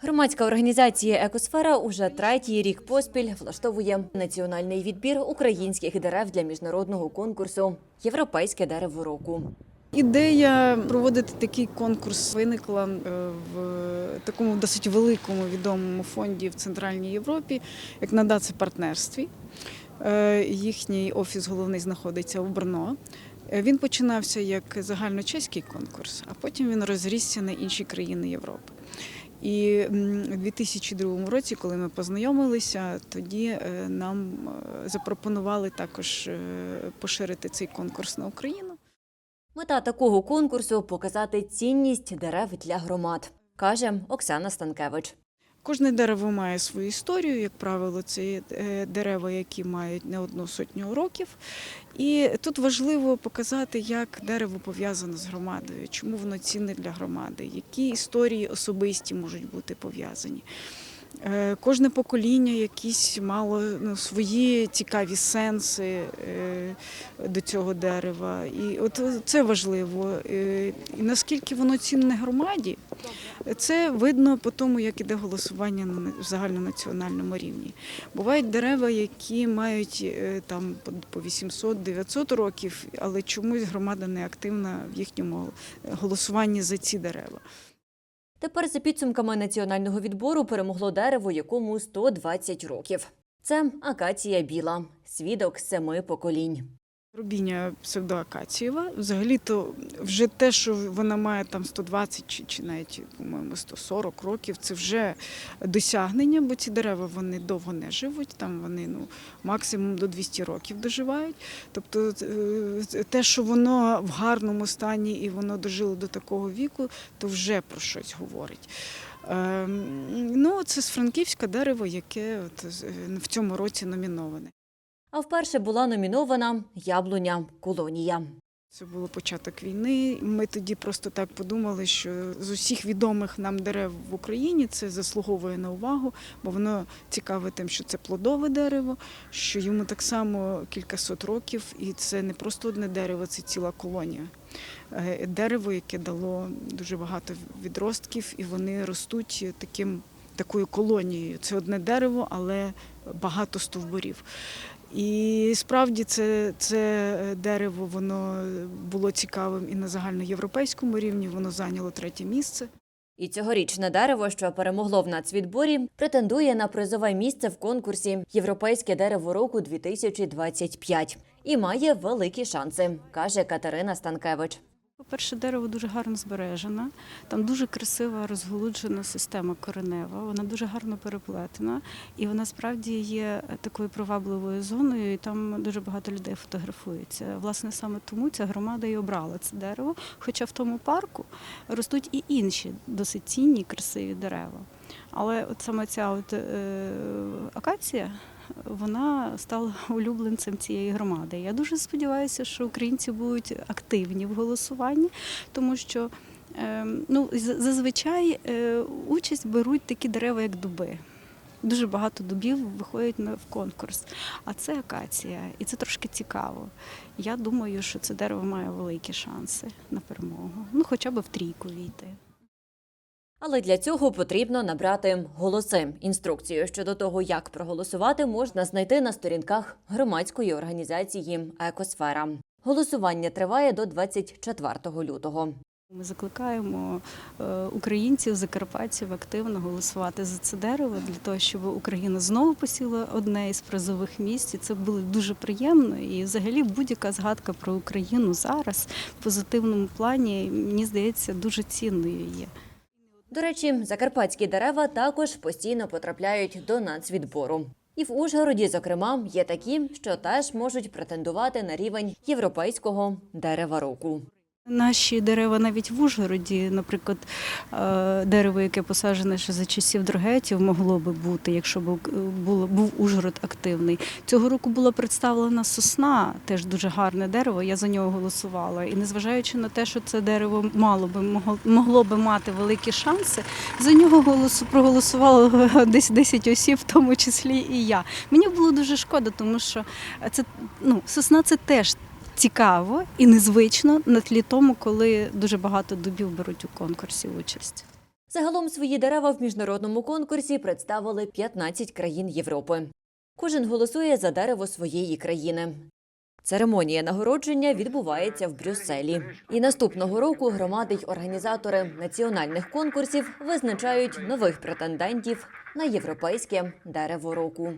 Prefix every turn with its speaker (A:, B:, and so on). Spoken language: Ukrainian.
A: Громадська організація Екосфера уже третій рік поспіль влаштовує національний відбір українських дерев для міжнародного конкурсу Європейське дерево року.
B: Ідея проводити такий конкурс виникла е, в такому досить великому відомому фонді в Центральній Європі, як на даце партнерстві. Е, Їхній офіс головний знаходиться у Брно. Е, Він починався як загальночеський конкурс, а потім він розрісся на інші країни Європи. І в у 2002 році, коли ми познайомилися, тоді е, нам е, запропонували також е, поширити цей конкурс на Україну.
A: Мета такого конкурсу показати цінність дерев для громад, каже Оксана Станкевич.
B: Кожне дерево має свою історію, як правило, це е, дерева, які мають не одну сотню років. І тут важливо показати, як дерево пов'язане з громадою, чому воно цінне для громади, які історії особисті можуть бути пов'язані. Е, Кожне покоління якісь мало ну, свої цікаві сенси е, до цього дерева. І от це важливо. І наскільки воно цінне громаді, це видно по тому, як іде голосування на загальнонаціональному рівні. Бувають дерева, які мають е, там по- по 800-900 років, але чомусь громада не активна в їхньому голосуванні за ці дерева.
A: Тепер за підсумками національного відбору перемогло дерево, якому 120 років. Це акація біла, свідок семи поколінь.
B: Рубіня псевдоакацієва. Взагалі-то вже те, що вона має там 120 чи, чи навіть, по-моєму, 140 років, це вже досягнення, бо ці дерева вони довго не живуть, там вони ну, максимум до 200 років доживають. Тобто е, те, що воно в гарному стані і воно дожило до такого віку, то вже про щось говорить. Ем, Ну, це з Франківська дерево, яке от, е, в цьому році номіноване.
A: А вперше була номінована яблуня колонія.
B: Це було початок війни. Ми тоді просто так подумали, що з усіх відомих нам дерев в Україні це заслуговує на увагу, бо воно цікаве тим, що це плодове дерево, що йому так само кількасот років, і це не просто одне дерево, це ціла колонія. Е, Дерево, яке дало дуже багато відростків, і вони ростуть таким такою колонією. Це одне дерево, але багато стовбурів. І справді це, це дерево воно було цікавим і на загальноєвропейському рівні, воно зайняло третє місце.
A: І цьогорічне дерево, що перемогло в нацвідборі, претендує на призове місце в конкурсі Європейське дерево року 2025 і має великі шанси, каже Катерина Станкевич.
C: По-перше, дерево дуже гарно збережено. Там дуже красива розголуджена система коренева. Вона дуже гарно переплетена, і вона справді є такою привабливою зоною. І там дуже багато людей фотографуються. Власне, саме тому ця громада і обрала це дерево. Хоча в тому парку ростуть і інші досить цінні, красиві дерева. Але от саме ця от, е, акація. Вона стала улюбленцем цієї громади. Я дуже сподіваюся, що українці будуть активні в голосуванні, тому що е, ну, зазвичай е, участь беруть такі дерева, як дуби. Дуже багато дубів виходять в конкурс. А це акація, і це трошки цікаво. Я думаю, що це дерево має великі шанси на перемогу. Ну, хоча б в трійку війти.
A: Але для цього потрібно набрати голоси. Інструкцію щодо того, як проголосувати, можна знайти на сторінках громадської організації Екосфера. Голосування триває до 24 лютого.
C: Ми закликаємо е, українців, закарпатців активно голосувати за це дерево для того, щоб Україна знову посіла одне із призових місць. І це було дуже приємно. І взагалі будь-яка згадка про Україну зараз в позитивному плані мені здається дуже цінною є.
A: До речі, закарпатські дерева також постійно потрапляють до нацвідбору. І в Ужгороді, зокрема, є такі, що теж можуть претендувати на рівень європейського дерева року.
C: Наші дерева навіть в Ужгороді, наприклад, е, дерево, яке посаджене ще за часів Дрогетів, могло би бути, якщо б е, було був Ужгород активний. Цього року була представлена сосна, теж дуже гарне дерево. Я за нього голосувала. І незважаючи на те, що це дерево мало би могло, могло би мати великі шанси, за нього голосу проголосувало десь 10 осіб, в тому числі і я. Мені було дуже шкода, тому що це ну сосна це теж цікаво і незвично на тлі тому, коли дуже багато дубів беруть у конкурсі участь.
A: Загалом свої дерева в міжнародному конкурсі представили 15 країн Європи. Кожен голосує за дерево своєї країни. Церемонія нагородження відбувається в Брюсселі. І наступного року громади й організатори національних конкурсів визначають нових претендентів на європейське дерево року.